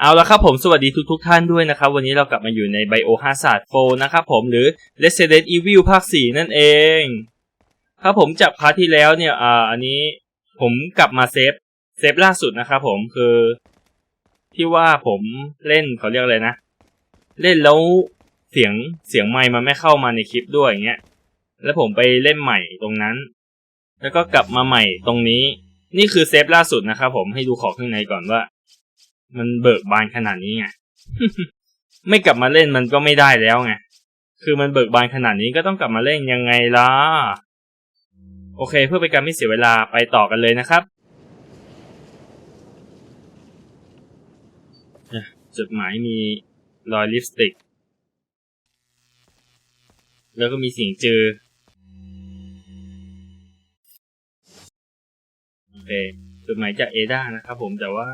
เอาละครับผมสวัสดีทุกทท่านด้วยนะครับ วันนี้เรากลับมาอยู่ในไบโอฮาซาร์ดโฟนะครับผมหรือ Resident Evil ภาค 4 นั่นเอง ครับผมจากพาร์ทที่แล้วเนี่ยอ่าอันนี้ผมกลับมาเซฟเซฟล่าสุดนะครับผมคือ ที่ว่าผมเล่นเขาเรียกอะไรนะ เล่นแล้วเสียงเสียงไมค์มันไม่เข้ามาในคลิปด้วยอย่างเงี้ยแล้วผมไปเล่นใหม่ตรงนั้น แล้วก็กลับมาใหม่ตรงนี้ นี่คือเซฟล่าสุดนะครับผมให้ดูของข้างในก่อนว่า มันเบิกบานขนาดนี้ไงไม่กลับมาเล่นมันก็ไม่ได้แล้วไงคือมันเบิกบานขนาดนี้ก็ต้องกลับมาเล่นยังไงล่ะโอเค เพื่อเป็นการไม่เสียเวลาไปต่อกันเลยนะครับจดหมายมีรอยลิปสติก แล้วก็มีเสียงเจอ โอเค จดหมายจากเอดานะครับผมแต่ว่า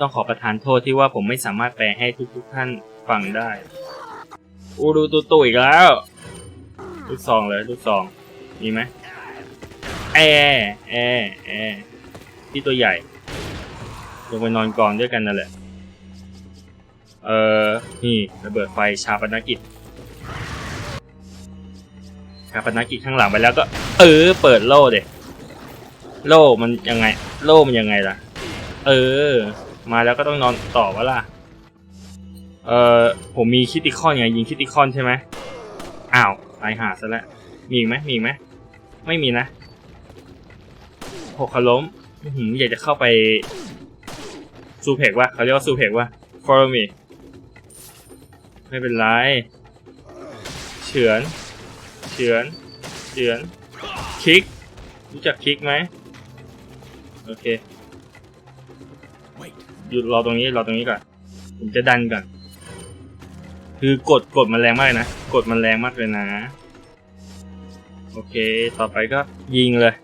ต้องขอประทานโทษที่ว่าผมไม่สามารถแปลให้ทุกๆท่านฟังได้ อูดูตูตูอีกแล้วลูกซองเลยลูกซองมีไหมแอแอแอพี่ตัวใหญ่ลงไปนอนกองด้วยกันนั่นแหละ เออนี่ระเบิดไฟชาปนกิจชาปนกิจข้างหลังไปแล้วก็ เออ เปิดโล่เด็โล่มันยังไง โล่มันยังไงล่ะ เออ มาแล้วก็ต้องนอนต่อวะล่ะ เออผมมีคิติคอนไงยิงคิติคอนใช่ไหมอ้าวตายหาซะแล้วมีไหมมีไหมไม่มีนะหกขล้มอื้อหืออยากจะเข้าไปซูเพกว่าเขาเรียกว่าซูเพกว่า follow me ไม่เป็นไรเฉือนเฉือนเฉือนคลิก รู้จักคลิกไหมโอเค หยุดรอตรงนี้รอตรงนี้ก่อนผมจะดันก่อน คือกดกดมันแรงมากเลยนะ กดมันแรงมากเลยนะ โอเค ต่อไปก็ยิงเลย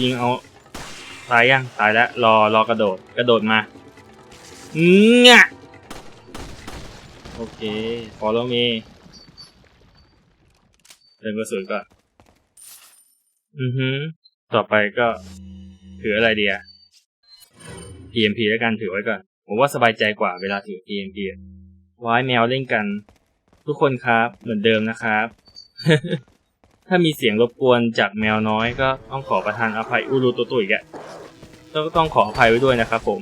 ยิงเอา ตายยัง ตายแล้ว รอรอกระโดด กระโดดมาเงี้ยโอเค follow me เดินกระสุนก่อน อือฮึต่อไปก็ ถืออะไรดีอะ PMP แล้วกันถือไว้ก่อน ผมว่าสบายใจกว่าเวลาถือ PMP อะว้ายแมวเล่นกัน ทุกคนครับเหมือนเดิมนะครับ ถ้ามีเสียงรบกวนจากแมวน้อยก็ต้องขอประทานอภัยอูรูตัวตุยแกต้องต้องขออภัยไว้ด้วยนะครับผม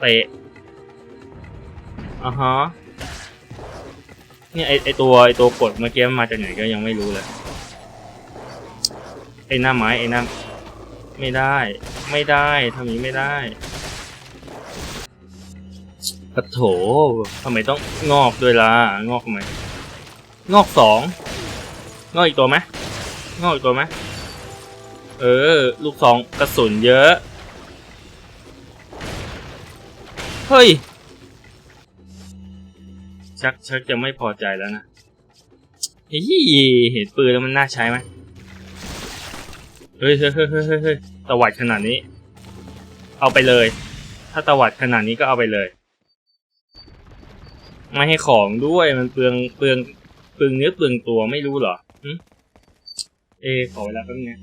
เตะอ่าฮะเนี่ยไอไอตัวไอตัวกดเมื่อกี้มันมาจากไหนก็ยังไม่รู้เลยไอหน้าไม้ไอหน้า ไม่ได้ ไม่ได้ทำอย่างนี้ไม่ได้ปะโถทำไมต้องงอกด้วยล่ะ งอกทำไมงอกสอง งอกอีกตัวไหมงอกอีกตัวไหมเออ ลูกสองกระสุนเยอะ เฮ้ย ชักชักจะไม่พอใจแล้วนะเฮ้ยเห็นปืนแล้วมันน่าใช้ไหม เฮ้ยเฮ้ยเฮ้ยเฮ้ยเฮ้ยตวัดขนาดนี้ เอาไปเลย ถ้าตวัดขนาดนี้ก็เอาไปเลย ไม่ให้ของด้วยมันเปลืองเปลืองเปลืองเนื้อเปลืองตัวไม่รู้เหรอเอขอเวลาแป๊บนึง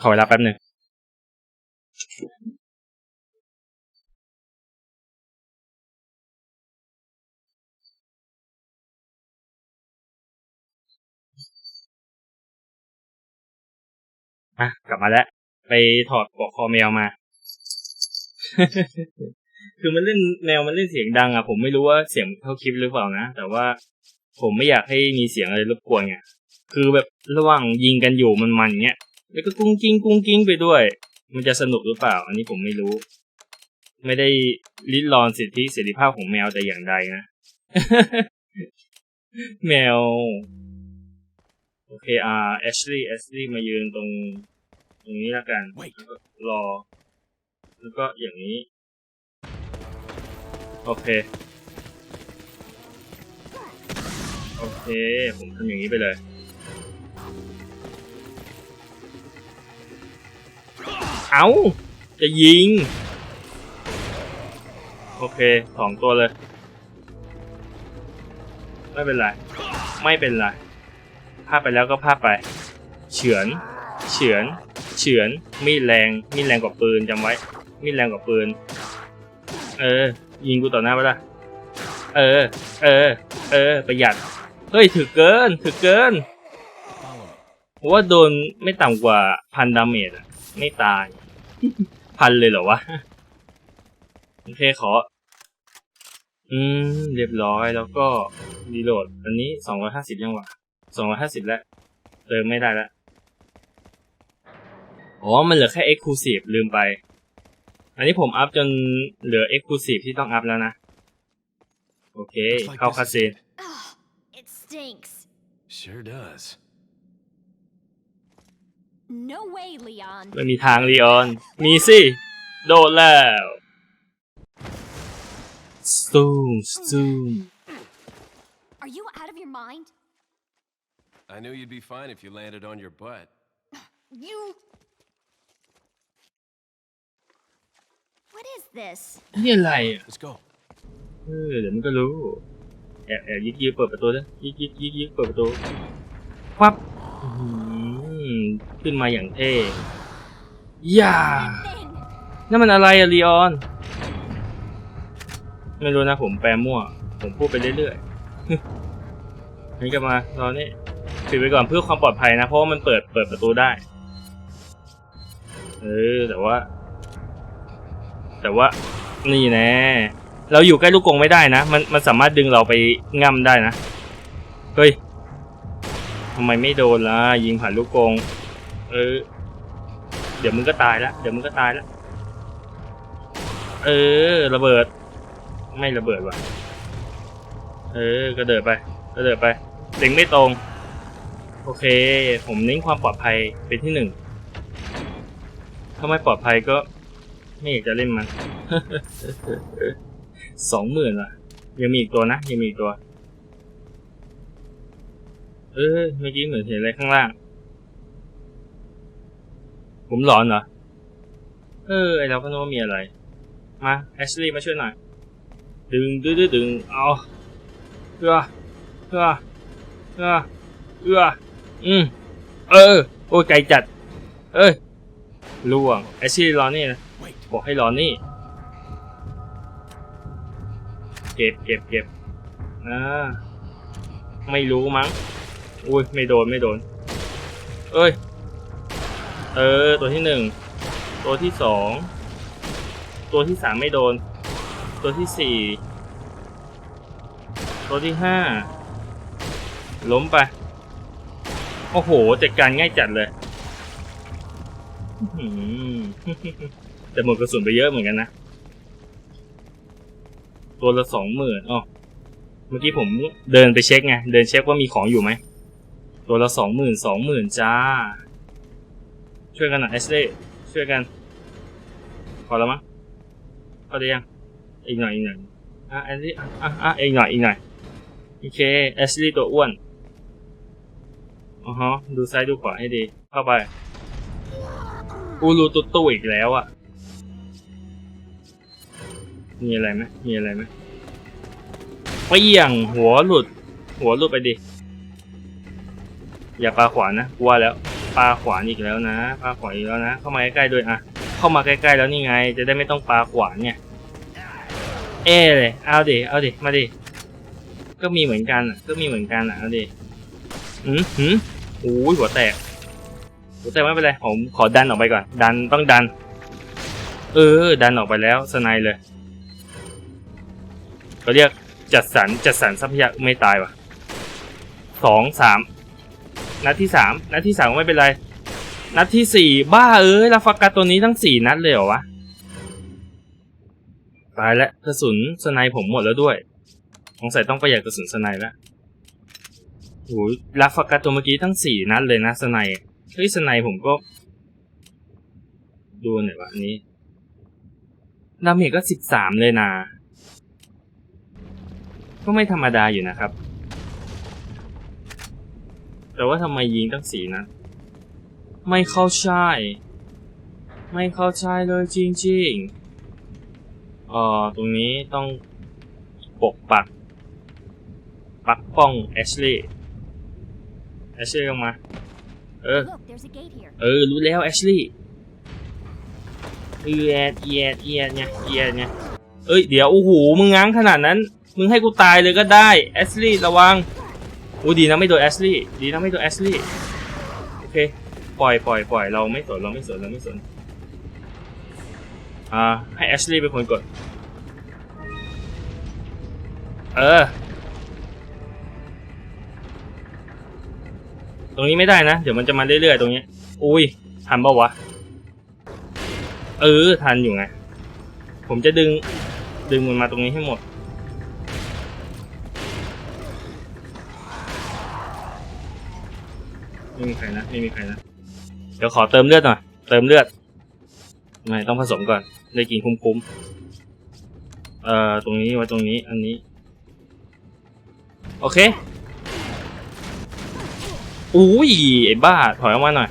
ขอเวลาแป๊บนึง อะกลับมาแล้ว ไปถอดปลอกคอแมวมา คือมันเล่นแมวมันเล่นเสียงดังอะผมไม่รู้ว่าเสียงเข้าคลิปหรือเปล่านะ แต่ว่าผมไม่อยากให้มีเสียงอะไรรบกวนไงคือแบบระหว่างยิงกันอยู่มันมันเงี้ยแล้วก็กุ้งกิ้งกุ้งกิ้งไปด้วย มันจะสนุกหรือเปล่า อันนี้ผมไม่รู้ ไม่ได้ลิดรอนสิทธิเสรีภาพของแมวแต่อย่างใดนะ แมว เคอ่าแอชลีย์แอชลีย์มายืนตรง ตรงนี้แล้วกันแล้วก็รอ แล้วก็อย่างนี้ โอเค โอเค ผมทำอย่างนี้ไปเลย เอาจะยิง โอเคสองตัวเลย ไม่เป็นไร ไม่เป็นไร พลาดไปแล้วก็พลาดไป เฉือน เฉือน เฉือน มีดแรง มีดแรงกว่าปืนจำไว้ มีดแรงกว่าปืน เออ ยิงกูต่อหน้าไปละเออ เออ เออ ประหยัด เฮ้ย ถือเกิน ถือเกินผมว่าโดนไม่ต่ำกว่าพันดาเมจอะไม่ตาย พันเลยเหรอวะ โอเคขอ อืม เรียบร้อยแล้วก็รีโหลด อันนี้สองร้อยห้าสิบยังวะ สองร้อยห้าสิบแล้วเติมไม่ได้แล้วอ๋อ มันเหลือแค่ Exclusive ลืมไป อันนี้ผมอัพจนเหลือ Exclusive ที่ต้องอัพแล้วนะ โอเค Looks like เข้า this คา is เซีน it. Ugh, it stinks. Sure does. No way, Leon. ไม่มีทางลีออน มีสิ โดดแล้วสตูมสตูม Are you out of your mind? I knew you'd be fine if you landed on your butt. You. What is this? นี่อะไรอะ Let's go. เออเดี๋ยวมันก็รู้ แอบแอบยิกยิกเปิดประตูด้วยยิกยิกยิกยิกเปิดประตูปั๊บอื้อหือขึ้นมาอย่างเท่ย่า Thing. นั่นมันอะไรอะลีออน ไม่รู้นะผมแปลมั่ว ผมพูดไปเรื่อยๆ นี่ก็มารอนี่ ปิดไว้ก่อนเพื่อความปลอดภัยนะ เพราะว่ามันเปิดเปิดประตูได้ เออแต่ว่า แต่ว่านี่แน่เราอยู่ใกล้ลูกกงไม่ได้นะ มันมันสามารถดึงเราไปง่ำได้นะ เฮ้ยทำไมไม่โดนล่ะยิงผ่านลูกกง เออ เดี๋ยวมึงก็ตายแล้วเดี๋ยวมึงก็ตายแล้วเออ ระเบิด ไม่ระเบิดว่ะ เออกระเดิดไปกระเดิดไปเล็งไม่ตรง โอเค ผมเน้นความปลอดภัยเป็นที่หนึ่ง ถ้าไม่ปลอดภัยก็ ไม่อยากจะเล่นมันสองหมื่นว่ะ ยังมีอีกตัวนะ ยังมีอีกตัว เออเมื่อกี้เหมือนเห็นอะไรข้างล่าง ผมหลอนเหรอ เออไอเราก็นึกว่ามีอะไร มาแอชลีย์มาช่วยหน่อย ดึงดึงดึงดึงเอาเอื้อเอื้อเอื้อเอื้อ อืม เออ โอ้ยไกลจัด เอ้ยล่วงแอชลีย์รอนี่นะบอกให้รอนี่ เก็บเก็บเก็บอ่าไม่รู้มั้ง อุ้ย ไม่โดน ไม่โดน เอ้ย เออ ตัวที่หนึ่ง ตัวที่สอง ตัวที่สามไม่โดน ตัวที่สี่ ตัวที่ห้า ล้มไป โอ้โหจัดการง่ายจัดเลยแต่หมดกระสุนไปเยอะเหมือนกันนะ ตัวละสองหมื่นอ๋อเมื่อกี้ผมเดินไปเช็คไง เดินเช็คว่ามีของอยู่ไหม ตัวละสองหมื่นสองหมื่นจ้า ช่วยกันหน่อยเอสเล่ช่วยกัน พอแล้วมั้งพอได้ยัง อีกหน่อยอีกหน่อย อะเอสลี่อะอะอะอีกหน่อยอีกหน่อย โอเคเอสลี่ตัวอ้วน อ๋อฮะดูซ้ายดูขวาให้ดี เข้าไป อูรูตุตู้อีกแล้วอะ มีอะไรไหมมีอะไรไหมเปี้ยงหัวหลุด หัวหลุดไปดิ อย่าปลาขวานนะกลัวแล้วปลาขวานอีกแล้วนะปลาขวานอีกแล้วนะ เข้ามาใกล้ๆด้วยอะ เข้ามาใกล้ๆแล้วนี่ไง จะได้ไม่ต้องปลาขวานเนี่ย เอ้เลย เอาดิ เอาดิ มาดิ ก็มีเหมือนกันอะ ก็มีเหมือนกันอะ เอาดิหืมหืม โอ้ยหัวแตก หัวแตกไม่เป็นไร ผมขอดันออกไปก่อน ดันต้องดัน เออ ดันออกไปแล้วสไนเลยเขาเรียกจัดสรรจัดสรรทรัพยากรไม่ตายวะสองสามนัดที่สามนัดที่สามไม่เป็นไร นัดที่สี่บ้าเอ้ยลาฟากัสตัวนี้ทั้งสี่นัดเลยเหรอวะตายแล้วกระสุนสไนผมหมดแล้วด้วยสงสัยต้องประหยัดกระสุนสไนแล้ว โอ้ยลาฟากัสตัวเมื่อกี้ทั้งสี่นัดเลยนะสไนเฮ้ยสไนผมก็ ดูหน่อยวะอันนี้ดาเมจก็สิบสามเลยนะก็ไม่ธรรมดาอยู่นะครับ แต่ว่าทำไมยิงตั้งสีนะ ไม่เข้าใช่ ไม่เข้าใช่เลยจริงๆเอ่อตรงนี้ต้องปกปัก ปักป้องแอชลีย์ แอชลีย์ลงมา เออ Look, there's a gate here. เออ รู้แล้วแอชลีย์เอียดเอียดเอียดเนี่ยเอียดเนี่ยเอ้ย เดี๋ยว โอ้โห มึงง้างขนาดนั้น มึงให้กูตายเลยก็ได้ แอสลี่ระวังโอ้ดีนะไม่โดนแอสลี่ ดีนะไม่โดนแอสลี่ โอเค ปล่อยปล่อยปล่อย เราไม่สน เราไม่สน เราไม่สน อ่า ให้แอสลี่เป็นคนกด เออ ตรงนี้ไม่ได้นะ เดี๋ยวมันจะมาเรื่อยๆตรงนี้ อุ้ยทันปะวะ เออ ทันอยู่ไง ผมจะดึง ดึงมันมาตรงนี้ให้หมด ไม่มีใครนะ ไม่มีใครนะ เดี๋ยวขอเติมเลือดหน่อย เติมเลือด ไม่ต้องผสมก่อน ได้กินคุ้มๆ เอ่อ ตรงนี้ไว้ตรงนี้ อันนี้ โอเค อุ้ยไอ้บ้าถอยออกมาหน่อย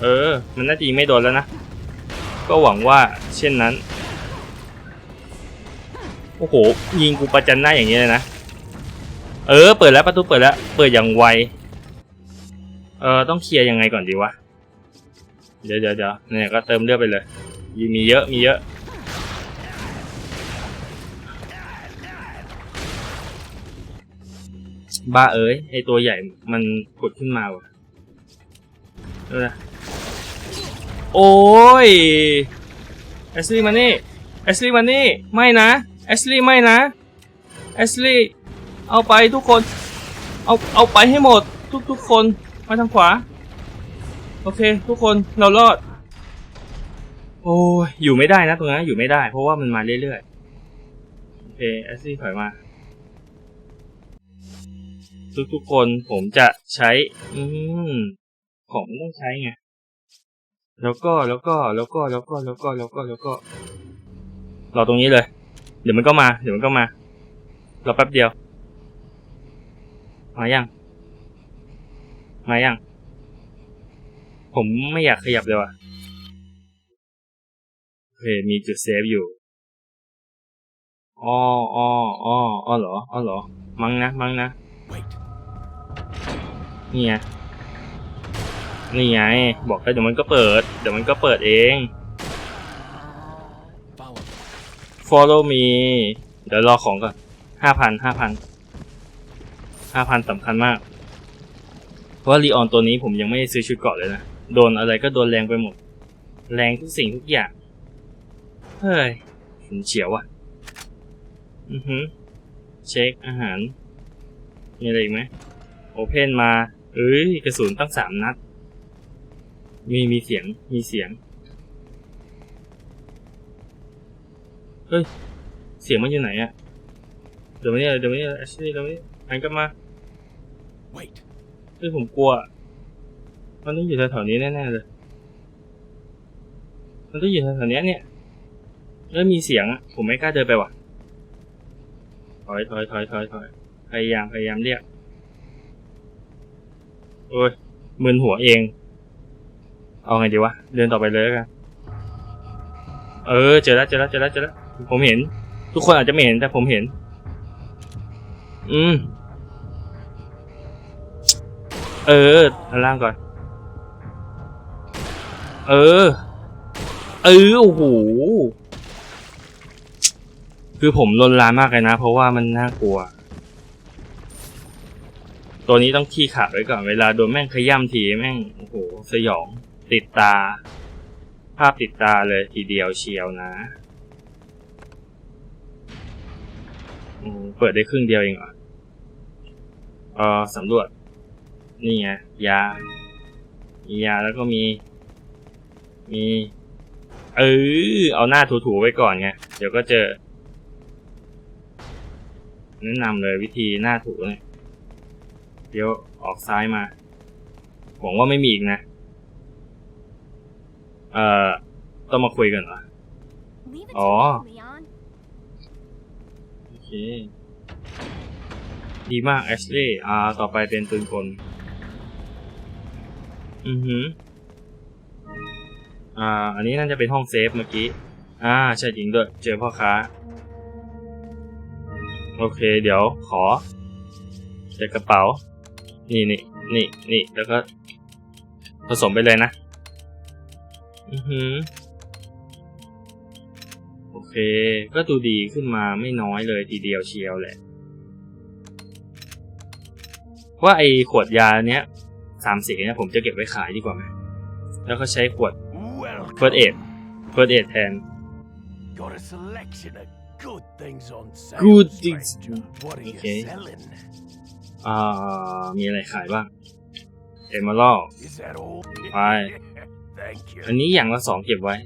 เออ มันน่าจะยิงไม่โดนแล้วนะ ก็หวังว่าเช่นนั้น โอ้โห ยิงกูประจันหน้าอย่างนี้เลยนะ เออ เปิดแล้วประตูเปิดแล้ว เปิดอย่างไว เออ ต้องเคลียร์ยังไงก่อนดีวะ เดี๋ยวเดี๋ยวเดี๋ยวเนี่ยก็เติมเลือดไปเลย มีเยอะ มีเยอะ บ้าเอ้ยไอตัวใหญ่มันกดขึ้นมาว่ะเออโอ้ยแอสลี่มานี่แอสลี่มานี่ไม่นะแอสลี่ไม่นะแอสลี่เอาไปทุกคน เอาเอาไปให้หมดทุกทุกคนมาทางขวา โอเค ทุกคนเรารอด โอ้ยอยู่ไม่ได้นะตรงนั้นอยู่ไม่ได้ เพราะว่ามันมาเรื่อยๆโอเคแอสลี่ถอยมา ทุกๆคนผมจะใช้ อืมของมันต้องใช้ไงแล้วก็แล้วก็แล้วก็แล้วก็แล้วก็แล้วก็แล้วก็รอตรงนี้เลย เดี๋ยวมันก็มา เดี๋ยวมันก็มารอแป๊บเดียว มายังมายังผมไม่อยากขยับเลยว่ะโอเคมีจุดเซฟอยู่อ๋ออ๋ออ๋ออ๋อเหรออ๋อเหรอ มั้งนะ มั้งนะ นี่ไงนี่ไงบอกแล้วเดี๋ยวมันก็เปิด เดี๋ยวมันก็เปิดเอง Follow. follow me เดี๋ยวรอของก่อนห้าพันห้าพันห้าพันสำคัญมาก เพราะว่ารีออนตัวนี้ผมยังไม่ได้ซื้อชุดเกราะเลยนะ โดนอะไรก็โดนแรงไปหมด แรงทุกสิ่งทุกอย่าง เฮ้ยฉุนเฉียวอะ อือฮึเช็คอาหาร มีอะไรอีกไหมโอเพนมา เอ้ย กระสุนตั้งสามนัด มีมีเสียง มีเสียง เฮ้ย เสียงมันอยู่ไหนอะเดี๋ยวมาเนี่ยเดี๋ยวมาเนี่ยแอชลี่เดี๋ยวมาเนี่ยหันกลับมา Wait. เฮ้ยผมกลัว มันต้องอยู่แถวๆนี้แน่ๆเลย มันต้องอยู่แถวๆเนี้ยเนี่ยแล้วมีเสียงอะผมไม่กล้าเดินไปว่ะ ถอยถอยถอยถอยถอย พยายามพยายามเรียกโอ้ยมึนหัวเอง เอาไงดีวะ เดินต่อไปเลยกันเออ เจอแล้วเจอแล้วเจอแล้วเจอแล้วผมเห็น ทุกคนอาจจะไม่เห็นแต่ผมเห็น อืม เอออันล่างก่อน เออ เออโอ้โหคือผมลนลานมากเลยนะ เพราะว่ามันน่ากลัว ตัวนี้ต้องขี้ขาดไว้ก่อนเวลาโดนแม่งขย้ำทีแม่งโอ้โหสยองติดตา ภาพติดตาเลยทีเดียวเชียวนะอืมเปิดได้ครึ่งเดียวเองเหรอเออสำรวจ นี่ไงยา มียาแล้วก็มี มี เออเอาหน้าถูๆไว้ก่อนไง เดี๋ยวก็เจอ แนะนำเลยวิธีหน้าถูเนี่ย เดี๋ยวออกซ้ายมาหวังว่าไม่มีอีกนะ เอ่อ ต้องมาคุยกันเหรอ Leave it to Aw. me, Leon. โอเค ดีมากแอชลีย์อ่า ต่อไปเป็นปืนกล อือหือ อ่า อันนี้น่าจะเป็นห้องเซฟเมื่อกี้ อ่าใช่จริงด้วย เจอพ่อค้า โอเค เดี๋ยวขอใส่กระเป๋า นี่นี่นี่นี่แล้วก็ ผสมไปเลยนะ อือหือโอเค ก็ดูดีขึ้นมาไม่น้อยเลยทีเดียวเชียวแหละ ว่าไอขวดยาเนี้ยสามสีเนี่ยผมจะเก็บไว้ขายดีกว่าไหมแล้วก็ใช้ขวด Welcome. เฟิร์สเอ็ดเฟิร์สเอ็ดแทน Got a selection of good things on sale. Good things. stranger. What are Okay. you selling? อ่ามีอะไรขายบ้างเอม r ร l Is that all? Aye. Thank you. อันนี้อย่างละสองเก็บไว้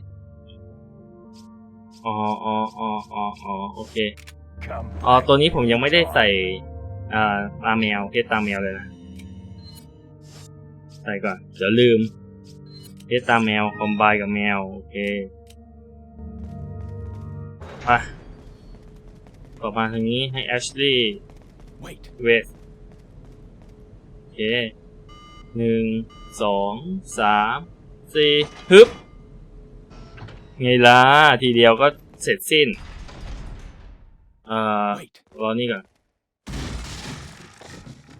อ๋ออ๋ออ๋ออ๋ออ๋อโอเค Come อ๋อ back ตัวนี้ผมยังไม่ได้ anytime. ใส่อ่าตาแมวเพชรตาแมวเลยนะใส่ก่อนเดี๋ยวลืมเพชรตาแมวคอมไบกับแมวโอเคไปต่อมาทางนี้ให้แอชลีย์ Wait. เวสโอ เคหนึ่งสองสามสี่ฮึบไงล่ะทีเดียวก็เสร็จสิ้นเอ่อ Wait. รอนี่ก่อน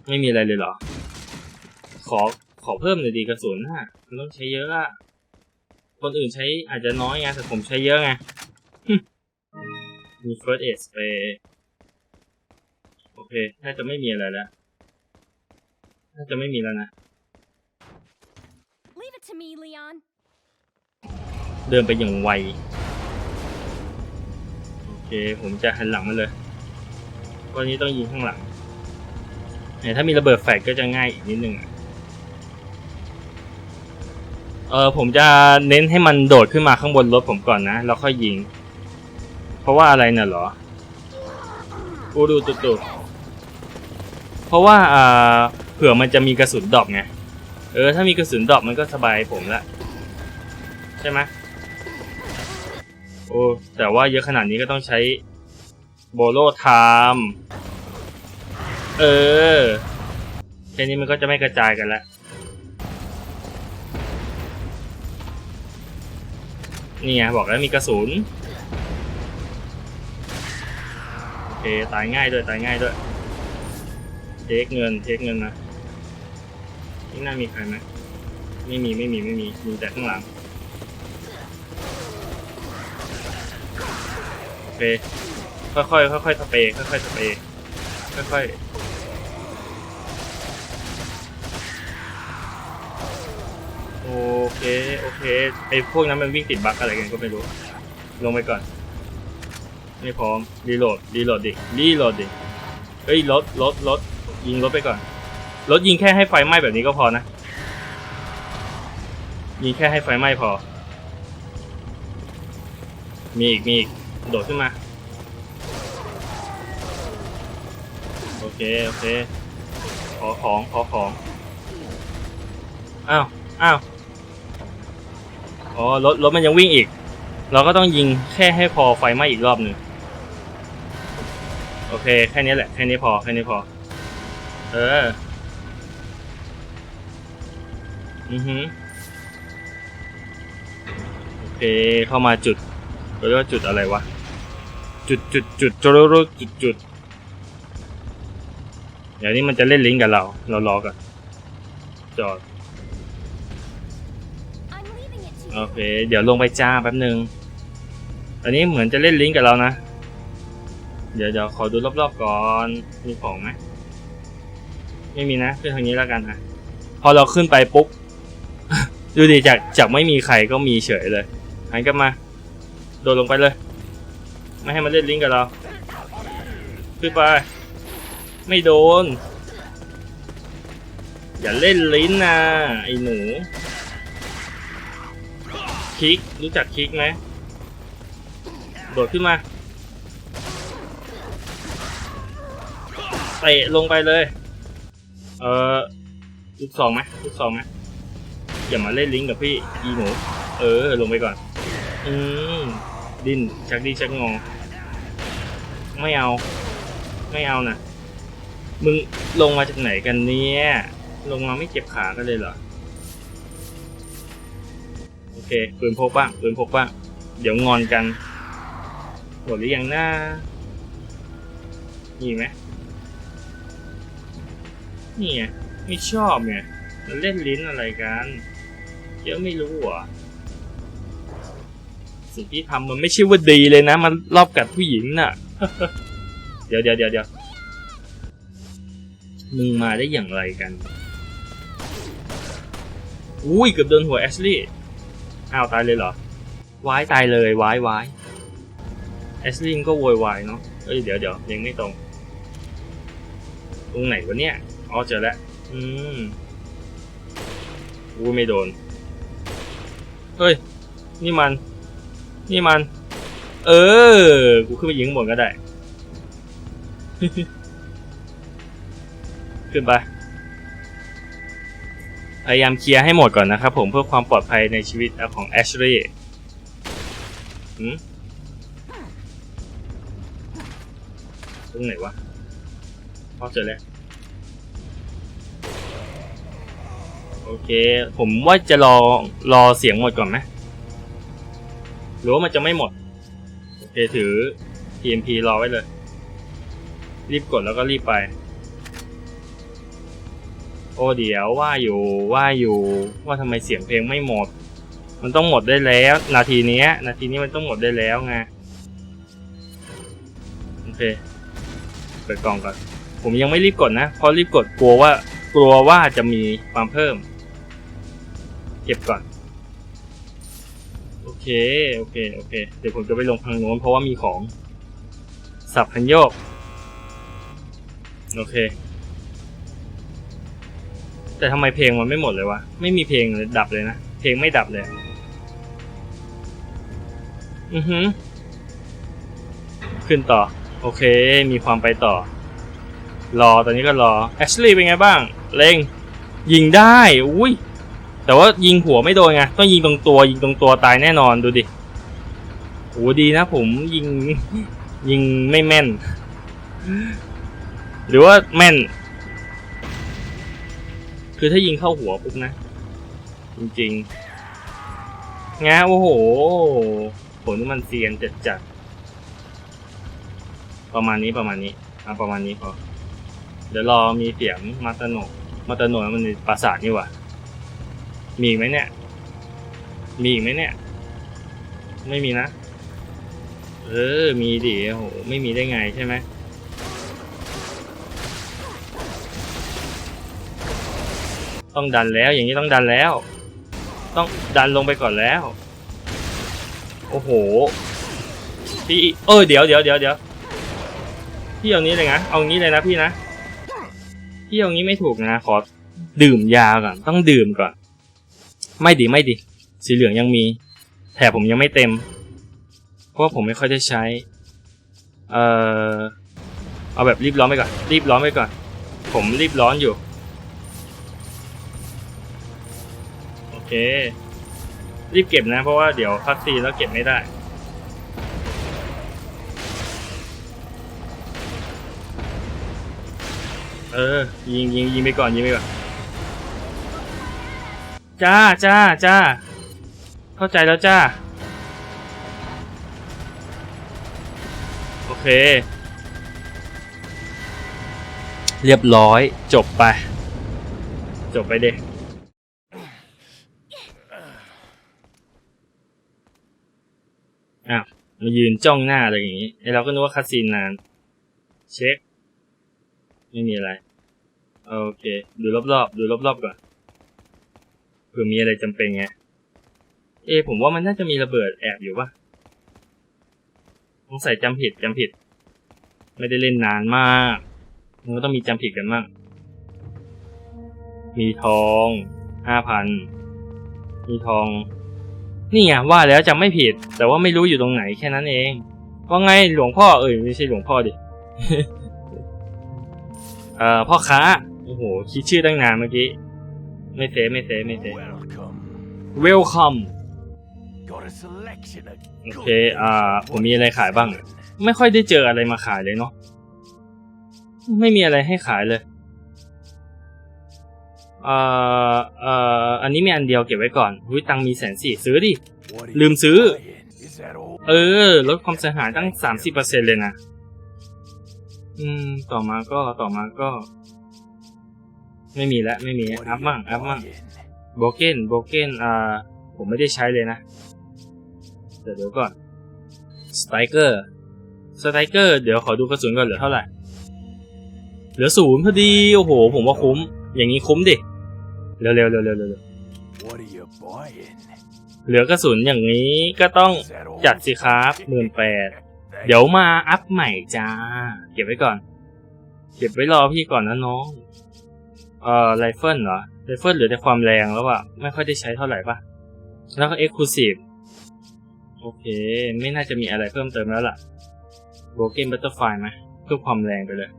ไม่มีอะไรเลยเหรอ ขอขอเพิ่มหน่อยดีกระสุนฮะมันต้องใช้เยอะอะคนอื่นใช้อาจจะน้อยไงแต่ผมใช้เยอะไงหึมี first aid spray โอเค น่าจะไม่มีอะไรแล้ว น่าจะไม่มีแล้วนะ Leave it to me, Leon. เดินไปอย่างไว โอเค ผมจะหันหลังมาเลยวันนี้ต้องยิงข้างหลังเนี่ยถ้ามีระเบิดแฟลชก็จะง่ายอีกนิดนึงอะเออผมจะเน้นให้มันโดดขึ้นมาข้างบนรถผมก่อนนะ แล้วค่อยยิง เพราะว่าอะไรน่ะเหรออูดูตุตุเพราะว่าอ่า เผื่อมันจะมีกระสุนดอปไง เออ ถ้ามีกระสุนดอปมันก็สบายผมละ ใช่ไหมโอ้ แต่ว่าเยอะขนาดนี้ก็ต้องใช้โบโลไทม์เออแค่นี้มันก็จะไม่กระจายกันล้วนี่ไงบอกแล้วมีกระสุนโอเคตายง่ายด้วยตายง่ายด้วยเทคเงินเทคเงินนะ นี่น่ามีใครไหมไม่มีไม่มีไม่มีมีแต่ข้างหลังโอเคค่อยๆค่อยๆสเปรย์ค่อยๆสเปรย์ค่อยๆโอเค โอเคไอ้พวกนั้นมันวิ่งติดบั๊กอะไรกันก็ไม่รู้ ลงไปก่อน ไม่พร้อมรีโหลดรีโหลดดิรีโหลดดิเฮ้ยรถรถรถยิงรถไปก่อน รถยิงแค่ให้ไฟไหม้แบบนี้ก็พอนะ ยิงแค่ให้ไฟไหม้พอ มีอีกมีอีกโดดขึ้นมา โอเค โอเค ขอของขอของ อ้าว อ้าวอ๋อรถรถมันยังวิ่งอีก เราก็ต้องยิงแค่ให้พอไฟไหม้อีกรอบหนึ่งโอเค แค่นี้แหละ แค่นี้พอ แค่นี้พอ เออ อือฮึโอเคเข้ามาจุดเขาเรียกว่าจุดอะไรวะ จุดจุดจุดจุดจุดจุดจุดเดี๋ยวนี้มันจะเล่นลิงก์กับเรา เรารอก่อนจอด I'm leaving it to โอ you. เค เดี๋ยวลงไปจ้าแป๊บหนึ่งอันนี้เหมือนจะเล่นลิงก์กับเรานะ เดี๋ยวเดี๋ยวขอดูรอบๆก่อน มีของไหมไม่มีนะขึ้นทางนี้แล้วกันนะ พอเราขึ้นไปปุ๊บ ดูดิจากจากไม่มีใครก็มีเฉยเลยหันกลับมา โดดลงไปเลย ไม่ให้มันเล่นลิงก์กับเราขึ้นไป ไม่โดน อย่าเล่นลิ้นนะไอ้หนู คลิก รู้จักคลิกไหมโดดขึ้นมาเตะลงไปเลย เออลูกสองไหมลูกสองไหม อย่ามาเล่นลิงก์กับพี่อีหนู เออ ลงไปก่อน อืมดิ้นชักดีชักงอ ไม่เอา ไม่เอานะมึงลงมาจากไหนกันเนี่ย ลงมาไม่เจ็บขากันเลยเหรอ โอเคปืนพกบ้างปืนพกบ้าง เดี๋ยวงอนกัน หมดหรือยังนะมีไหมนี่ไงไม่ชอบไงมันเล่นลิ้นอะไรกัน เดี๋ยวไม่รู้เหรอะสิ่งที่ทำมันไม่ใช่ว่าดีเลยนะ มันรอบกัดผู้หญิงน่ะ เดี๋ยวเดี๋ยวเดี๋ยวเดี๋ยวมึงมาได้อย่างไรกัน อุ้ยเกือบโดนหัวแอชลี่อ้าวตายเลยเหรอวายตายเลยวายวายแอชลี่ก็โวยวายเนาะ เอ้ยเดี๋ยวเดี๋ยวยังไม่ตรง ตรงไหนวะเนี่ย อ๋อเจอแล้ว อืมอุ้ยไม่โดน เฮ้ย นี่มัน นี่มัน เออ กูขึ้นไปยิงข้างบนก็ได้ ขึ้นไป พยายามเคลียร์ให้หมดก่อนนะครับผมเพื่อความปลอดภัยในชีวิตของแอชลีย์หืมตรงไหนวะพอเจอแล้ว โอเค ผมว่าจะรอรอเสียงหมดก่อนไหมหรือว่ามันจะไม่หมด โอเคถือ TMP รอไว้เลย รีบกดแล้วก็รีบไป โอ้เดี๋ยวว่าอยู่ว่าอยู่ว่าทำไมเสียงเพลงไม่หมด มันต้องหมดได้แล้ว นาทีนี้นาทีนี้มันต้องหมดได้แล้วไงโอเคเปิดกล่องก่อนผมยังไม่รีบกดนะเพราะรีบกดกลัวว่ากลัวว่าจะมีความเพิ่ม เก็บก่อน โอเค โอเค โอเค เดี๋ยวผมจะไปลงทางโน้นเพราะว่ามีของ สับพันโยก โอเค แต่ทำไมเพลงมันไม่หมดเลยวะ ไม่มีเพลงเลยดับเลยนะ เพลงไม่ดับเลย อือฮึขึ้นต่อ โอเค มีความไปต่อ รอ ตอนนี้ก็รอ แอชลีย์เป็นไงบ้าง เล็ง ยิงได้ อุ้ย แต่ว่ายิงหัวไม่โดนไงต้องยิงตรงตัว ยิงตรงตัวตายแน่นอนดูดิโหดีนะผมยิงยิงไม่แม่น หรือว่าแม่น คือถ้ายิงเข้าหัวปุ๊บนะ จริงๆงะโอ้โหผลนี่มันเซียนจัดจัดๆประมาณนี้ประมาณนี้อะประมาณนี้พอเดี๋ยวรอมีเสียงมาตโนมาตโนมันในปราสาทนี่หว่า มีไหมเนี่ย มีอีกไหมเนี่ย ไม่มีนะ เออ มีดิโอ้โห ไม่มีได้ไงใช่ไหมต้องดันแล้ว อย่างนี้ต้องดันแล้ว ต้องดันลงไปก่อนแล้ว โอ้โห พี่ เออเดี๋ยวเดี๋ยวเดี๋ยวเดี๋ยวพี่เอานี้เลยนะ เอางี้เลยนะพี่นะ พี่เอางี้ไม่ถูกนะ ขอดื่มยาก่อน ต้องดื่มก่อน ไม่ดีไม่ดี สีเหลืองยังมี แถบผมยังไม่เต็ม เพราะว่าผมไม่ค่อยได้ใช้ เอ่อ เอาแบบรีบร้อนไปก่อน รีบร้อนไปก่อน ผมรีบร้อนอยู่ โอเค รีบเก็บนะ เพราะว่าเดี๋ยวพักซีแล้วเก็บไม่ได้เออยิงยิงยิงไปก่อนยิงไปก่อน จ้าจ้าจ้าเข้าใจแล้วจ้า โอเค เรียบร้อยจบไป จบไปเด็กอ้าวมายืนจ้องหน้าอะไรอย่างนี้ไอเราก็นึกว่าคัดซีนนาน เช็ค ไม่มีอะไร โอเค ดูรอบๆ ดูรอบๆก่อน ผื่อมีอะไรจำเป็นไง เอ ผมว่ามันน่าจะมีระเบิดแอบอยู่ปะสงสัยจำผิดจำผิด ไม่ได้เล่นนานมากมันก็ต้องมีจำผิดกันบ้างมีทองห้าพันมีทอง นี่ไงว่าแล้วจำไม่ผิด แต่ว่าไม่รู้อยู่ตรงไหนแค่นั้นเองว่าไงหลวงพ่อเอ่ยไม่ใช่หลวงพ่อดิเอ่อพ่อค้าโอ้โหคิดชื่อตั้งนานเมื่อกี้ ไม่เซฟไม่เซฟไม่เซฟ Welcome. Welcome Got a selection of โอ good เค อ่า things. ผมมีอะไรขายบ้าง ไม่ค่อยได้เจออะไรมาขายเลยเนาะ ไม่มีอะไรให้ขายเลยเอ่อเอ่ออันนี้มีอันเดียวเก็บไว้ก่อนหุ้ยตังค์มีแสนสี่ซื้อดิ What are ลื you มซื้อ buying? Is that all? เออ ลดความเสียหายตั้งสามสิบเปอร์เซ็นเลยนะ อืม ต่อมาก็ ต่อมาก็ ไม่มีแล้วไม่มี What อั are พ you มั่งอัพมั่ง buying? โบเกนโบเกนอ่าผมไม่ได้ใช้เลยนะแต่เดี๋ยวก่อนสไตรเกอร์สไตรเกอร์เดี๋ยวขอดูกระสุนก่อนเหลือเท่าไหร่ เหลือศูนย์พอดี โอ้โห ผมว่าคุ้ม อย่างนี้คุ้มดิ เร็วๆเร็วๆเร็วๆเร็ว What are you buying? ๆเหลือกระสุนอย่างนี้ก็ต้อง Is that all? จัดสิครับหมื่นแปดเดี๋ยวมาอัพใหม่จ้า เก็บไว้ก่อน เก็บไว้รอพี่ก่อนนะน้อง เอ่อไรเฟิลเหรอไรเฟิลเหลือแต่ความแรงแล้วอะไม่ค่อยได้ใช้เท่าไหร่ปะแล้วก็เอ็กซ์คลูซีฟโอเค ไม่น่าจะมีอะไรเพิ่มเติมแล้วล่ะโบเกนบัตเตอร์ไฟไหมเพิ่มความแรงไปเลย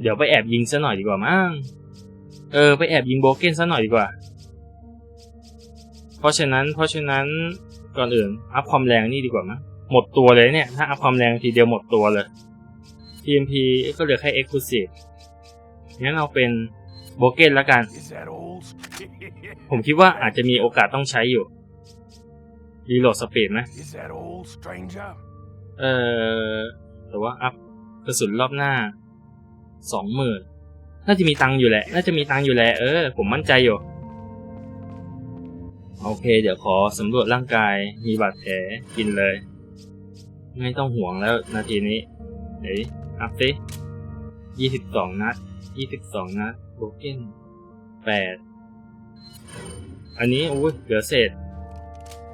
เดี๋ยวไปแอบยิงซะหน่อยดีกว่ามั้งเออ ไปแอบยิงโบเกนซะหน่อยดีกว่า เพราะฉะนั้น เพราะฉะนั้นก่อนอื่น อัพความแรงนี่ดีกว่ามั้งหมดตัวเลยเนี่ย ถ้าอัพความแรงทีเดียวหมดตัวเลย TMP ก็เหลือแค่ Exclusive งั้นเอาเป็นโบเกนแล้วกัน Is that all? ผมคิดว่าอาจจะมีโอกาสต้องใช้อยู่รีโหลดสปีดไหม Is that all, stranger? เออแต่ว่าอัพกระสุนรอบหน้าสองหมื่นน่าจะมีตังค์อยู่แหละ น่าจะมีตังค์อยู่แหละ เออ ผมมั่นใจอยู่ โอเค เดี๋ยวขอสำรวจร่างกาย มีบาดแผลกินเลย ไม่ต้องห่วงแล้วนาทีนี้เฮ้ยอัพสิยี่สิบสองนัด ยี่สิบสองนัดโบเกนแปดอันนี้อุ้ยเหลือเศษ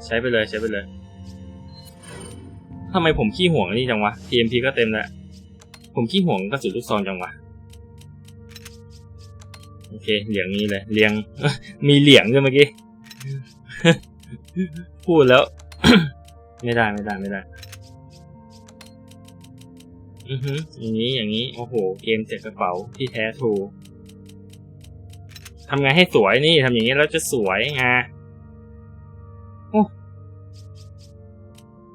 ใช้ไปเลยใช้ไปเลยทำไมผมขี้ห่วงอันนี่จังวะ TMP ก็เต็มแล้ว ผมขี้ห่วงกระสุนลูกซองจังวะโอเคเหลียงนี้เลยเลียง มีเหลียงด้วยเมื่อกี้ พูดแล้ว ไม่ได้ไม่ได้ไม่ได้ อือฮึอย่างนี้อย่างนี้ โอ้โห เกมเจ็กกระเป๋าที่แท้ทรูทำไงให้สวยนี่ทำอย่างนี้แล้วจะสวยไงโอ้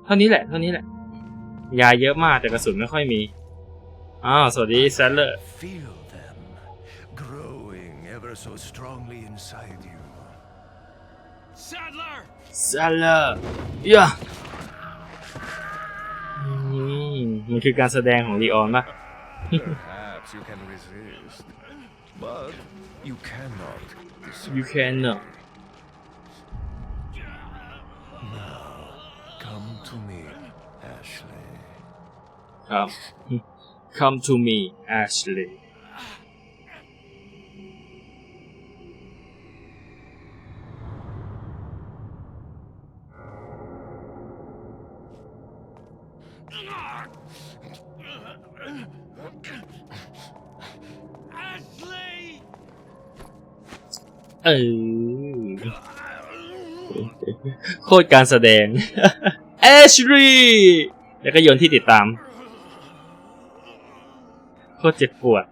เท่านี้แหละ เท่านี้แหละ ยาเยอะมากแต่กระสุนไม่ค่อยมี อ้าว สวัสดีแซลเลอร์ Feel them growing ever so strongly inside you. Sadler! แซ ลเลอร์ย่าอืมมันคือการแสดงของลีออนปะ Perhaps you can resist, but you cannot. You can uh, Come to me, Ashley. ครับ Come to me Ashley เออโคตรการแสดง Ashley แล้วก็โยนที่ติดตาม โคตรเจ็บปวด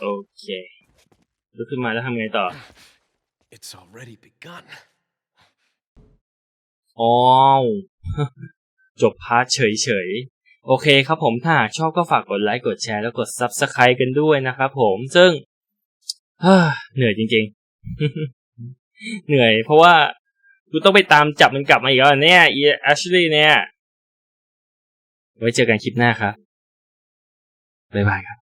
โอเคลุกขึ้นมาแล้วทำไงต่อ It's already begun. อ๋อจบพาร์ทเฉยๆ โอเคครับผมถ้าหากชอบก็ฝากกดไลค์กดแชร์แล้วกด Subscribe กันด้วยนะครับผมซึ่งเหนื่อยจริงๆ เหนื่อยเพราะว่ากูต้องไปตามจับมันกลับมาอีกแล้วเนี่ยอีแอชลีย์เนี่ย ไว้เจอกันคลิปหน้าครับ บ๊ายบายครับ